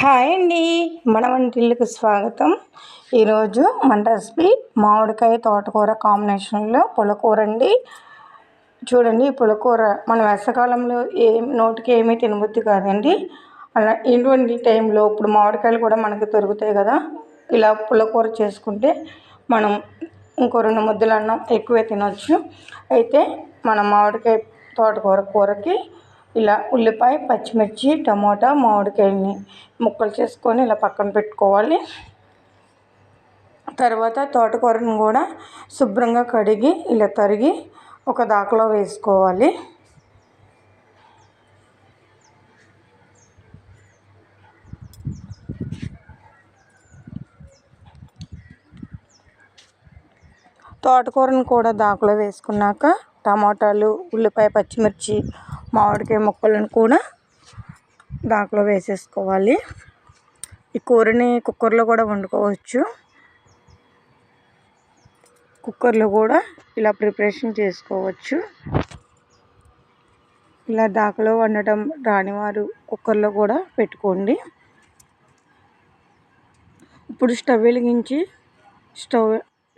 Hi అండి. మన వంటిల్లుకు స్వాగతం. ఈరోజు మన రెసిపీ మామిడికాయ తోటకూర కాంబినేషన్లో పులకూర అండి. చూడండి ఈ పులకూర మన వేసవకాలంలో ఏం నోటికి ఏమీ తినబుద్ది కాదండి. అలా ఇటువంటి టైంలో ఇప్పుడు మామిడికాయలు కూడా మనకు దొరుకుతాయి కదా. ఇలా పులకూర చేసుకుంటే మనం ఇంకో రెండు ముద్దలు అన్నం ఎక్కువే తినొచ్చు. అయితే మన మామిడికాయ తోటకూర కూరకి ఇలా ఉల్లిపాయ పచ్చిమిర్చి టమోటా మామిడికాయని ముక్కలు చేసుకొని ఇలా పక్కన పెట్టుకోవాలి. తర్వాత తోటకూరను కూడా శుభ్రంగా కడిగి ఇలా తరిగి ఒక దాకలో వేసుకోవాలి. తోటకూరను కూడా దాకలో వేసుకున్నాక టమాటాలు ఉల్లిపాయ పచ్చిమిర్చి మామిడికాయ ముక్కలను కూడా దాంట్లో వేసేసుకోవాలి. ఈ కూరని కుక్కర్లో కూడా వండుకోవచ్చు. కుక్కర్లో కూడా ఇలా ప్రిపరేషన్ చేసుకోవచ్చు. ఇలా దాకలో వండటం రానివారు కుక్కర్లో కూడా పెట్టుకోండి. ఇప్పుడు స్టవ్ వెలిగించి స్టవ్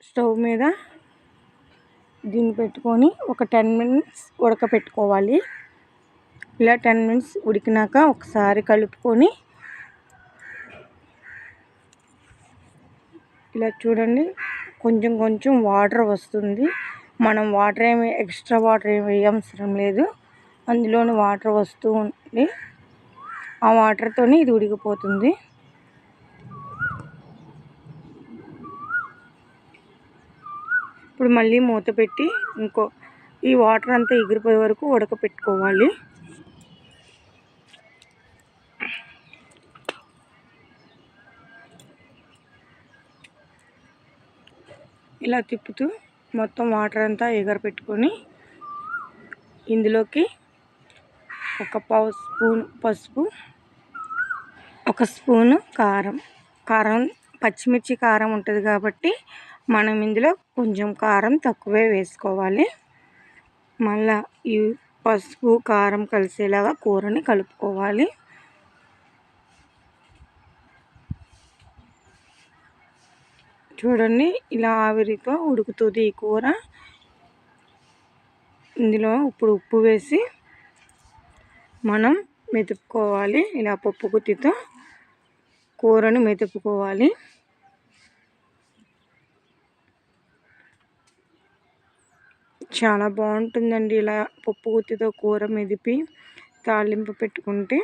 స్టవ్ మీద దీన్ని పెట్టుకొని ఒక టెన్ మినిట్స్ ఉడకపెట్టుకోవాలి. ఇలా టెన్ మినిట్స్ ఉడికినాక ఒకసారి కలుపుకొని ఇలా చూడండి కొంచెం కొంచెం వాటర్ వస్తుంది. మనం వాటర్ ఏమి ఎక్స్ట్రా వాటర్ ఏమి వేయవసరం లేదు. అందులోని వాటర్ వస్తూ ఉంది. ఆ వాటర్తో ఇది ఉడికిపోతుంది. ఇప్పుడు మళ్ళీ మూత పెట్టి ఇంకో ఈ వాటర్ అంతా ఎగిరిపోయే వరకు ఉడకపెట్టుకోవాలి. ఇలా తిప్పుతూ మొత్తం వాటర్ అంతా ఎగరపెట్టుకొని ఇందులోకి ఒక పావు స్పూన్ పసుపు ఒక స్పూను కారం. కారం పచ్చిమిర్చి కారం ఉంటుంది కాబట్టి మనం ఇందులో కొంచెం కారం తక్కువే వేసుకోవాలి. మళ్ళా ఈ పసుపు కారం కలిసేలాగా కూరని కలుపుకోవాలి. చూడండి ఇలా ఆవిరితో ఉడుకుతుంది ఈ కూర. ఇందులో ఇప్పుడు ఉప్పు వేసి మనం మెతుపుకోవాలి ఇలా పప్పు గుత్తితో కూరను మెతుపుకోవాలి చాలా బాగుంటుందండి ఇలా పప్పు గుత్తితో కూర మెదిపి తాలింపు పెట్టుకుంటే.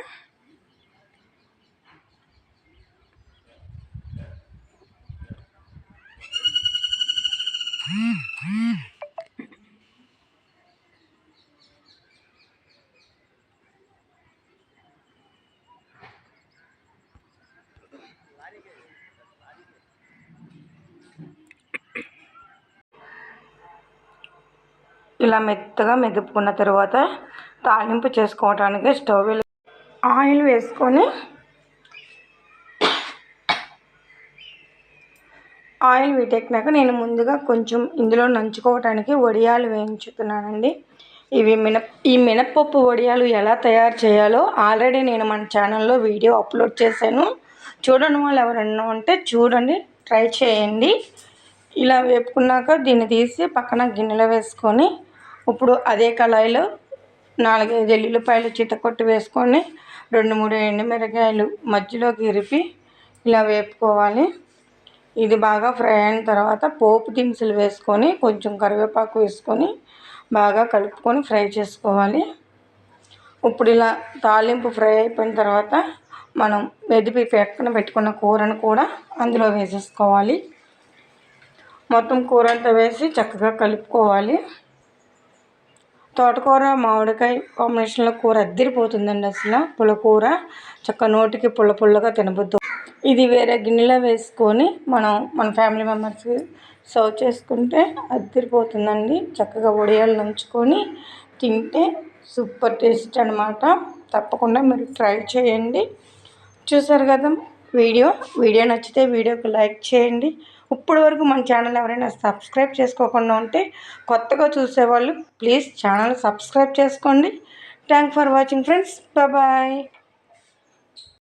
ఇలా మెత్తగా మెదుపుకున్న తర్వాత తాలింపు చేసుకోవడానికి స్టవ్ ఆయిల్ వేసుకొని ఆయిల్ వీటెక్కినాక నేను ముందుగా కొంచెం ఇందులో నంచుకోవటానికి వడియాలు వేయించుతున్నానండి. ఇవి మినప్ ఈ మినప్పప్పు వడియాలు ఎలా తయారు చేయాలో ఆల్రెడీ నేను మన ఛానల్లో వీడియో అప్లోడ్ చేశాను. చూడని వాళ్ళు ఎవరన్నా ఉంటే చూడండి ట్రై చేయండి. ఇలా వేపుకున్నాక దీన్ని తీసి పక్కన గిన్నెలో వేసుకొని ఇప్పుడు అదే కళాయిలో నాలుగైదు ఎల్లుల్లిపాయలు చితకొట్టి వేసుకొని రెండు మూడు ఎండుమిరకాయలు మధ్యలోకి ఇరిపి ఇలా వేపుకోవాలి. ఇది బాగా ఫ్రై అయిన తర్వాత పోపు దినుసులు వేసుకొని కొంచెం కరివేపాకు వేసుకొని బాగా కలుపుకొని ఫ్రై చేసుకోవాలి. ఇప్పుడు ఇలా తాలింపు ఫ్రై అయిపోయిన తర్వాత మనం వెదిపి పెక్కన పెట్టుకున్న కూరను కూడా అందులో వేసేసుకోవాలి. మొత్తం కూర అంతా వేసి చక్కగా కలుపుకోవాలి. తోటకూర మామిడికాయ కాంబినేషన్లో కూర అద్దరిపోతుందండి అసలు పులకూర. చక్క నోటికి పుల్ల పుల్లగా తినబుద్దు ఇది వేరే గిన్నెలో వేసుకొని మనం మన ఫ్యామిలీ మెంబర్స్కి సర్వ్ చేసుకుంటే అద్దరిపోతుందండి చక్కగా వడియాలు నంచుకొని తింటే సూపర్ టేస్ట్ అనమాట తప్పకుండా మీరు ట్రై చేయండి. చూసారు కదా వీడియో? వీడియో నచ్చితే వీడియోకి లైక్ చేయండి. ఇప్పటి వరకు మన ఛానల్ ఎవరైనా సబ్స్క్రైబ్ చేసుకోకుండా ఉంటే కొత్తగా చూసేవాళ్ళు ప్లీజ్ ఛానల్ సబ్స్క్రైబ్ చేసుకోండి. Thank for watching friends. Bye.